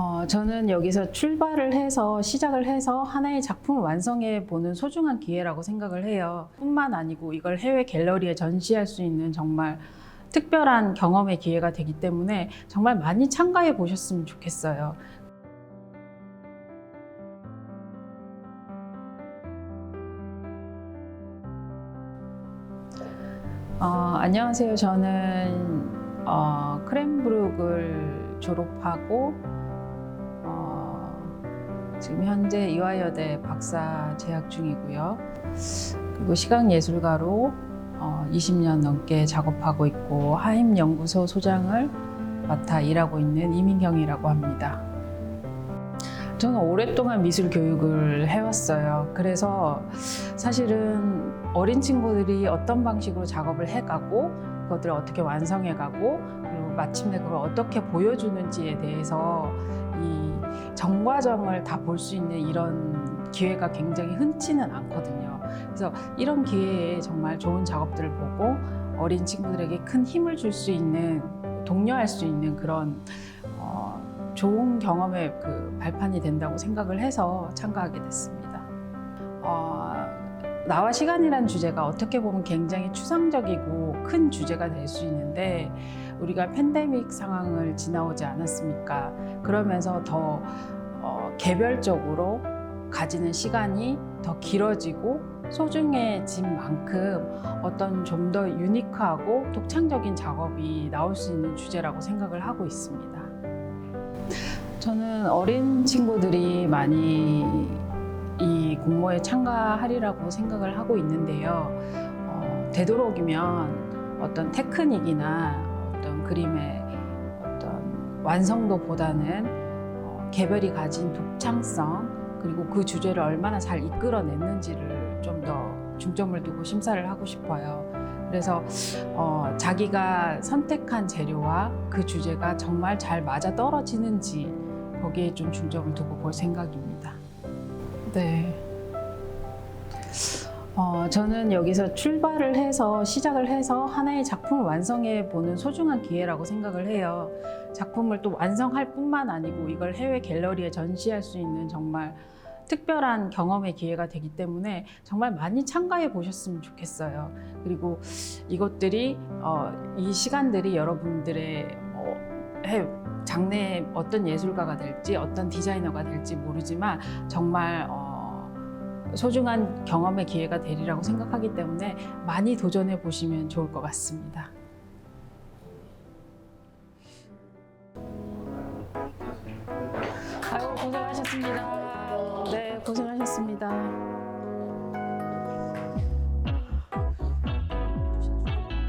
어, 저는 여기서 출발을 해서 시작을 해서 하나의 작품을 완성해 보는 소중한 기회라고 생각을 해요. 뿐만 아니고 이걸 해외 갤러리에 전시할 수 있는 정말 특별한 경험의 기회가 되기 때문에 정말 많이 참가해 보셨으면 좋겠어요. 어, 안녕하세요. 저는 어, 크렘브룩을 졸업하고 어, 지금 현재 이화여대 박사 재학 중이고요. 그리고 시각예술가로 어, 20년 넘게 작업하고 있고 하임 연구소 소장을 맡아 일하고 있는 이민경이라고 합니다. 저는 오랫동안 미술 교육을 해왔어요. 그래서 사실은 어린 친구들이 어떤 방식으로 작업을 해가고 그것들을 어떻게 완성해가고 그리고 마침내 그걸 어떻게 보여주는지에 대해서 이 정과정을 다 볼 수 있는 이런 기회가 굉장히 흔치는 않거든요. 그래서 이런 기회에 정말 좋은 작업들을 보고 어린 친구들에게 큰 힘을 줄 수 있는 독려할 수 있는 그런 어, 좋은 경험의 그 발판이 된다고 생각을 해서 참가하게 됐습니다. 어, 나와 시간이란 주제가 어떻게 보면 굉장히 추상적이고 큰 주제가 될 수 있는데 우리가 팬데믹 상황을 지나오지 않았습니까? 그러면서 더 어, 개별적으로 가지는 시간이 더 길어지고 소중해진 만큼 어떤 좀 더 유니크하고 독창적인 작업이 나올 수 있는 주제라고 생각을 하고 있습니다. 저는 어린 친구들이 많이 이 공모에 참가하리라고 생각을 하고 있는데요. 어, 되도록이면 어떤 테크닉이나 어떤 그림의 어떤 완성도보다는 어, 개별이 가진 독창성 그리고 그 주제를 얼마나 잘 이끌어냈는지를 좀 더 중점을 두고 심사를 하고 싶어요. 그래서 어, 자기가 선택한 재료와 그 주제가 정말 잘 맞아 떨어지는지 거기에 좀 중점을 두고 볼 생각입니다. 네. 어, 저는 여기서 출발을 해서 시작을 해서 하나의 작품을 완성해 보는 소중한 기회라고 생각을 해요. 작품을 또 완성할 뿐만 아니고 이걸 해외 갤러리에 전시할 수 있는 정말 특별한 경험의 기회가 되기 때문에 정말 많이 참가해 보셨으면 좋겠어요. 그리고 이것들이 어, 이 시간들이 여러분들의 어, 해 장래에 어떤 예술가가 될지 어떤 디자이너가 될지 모르지만 정말 어, 소중한 경험의 기회가 되리라고 생각하기 때문에 많이 도전해 보시면 좋을 것 같습니다. 아유 고생하셨습니다. 네 고생하셨습니다.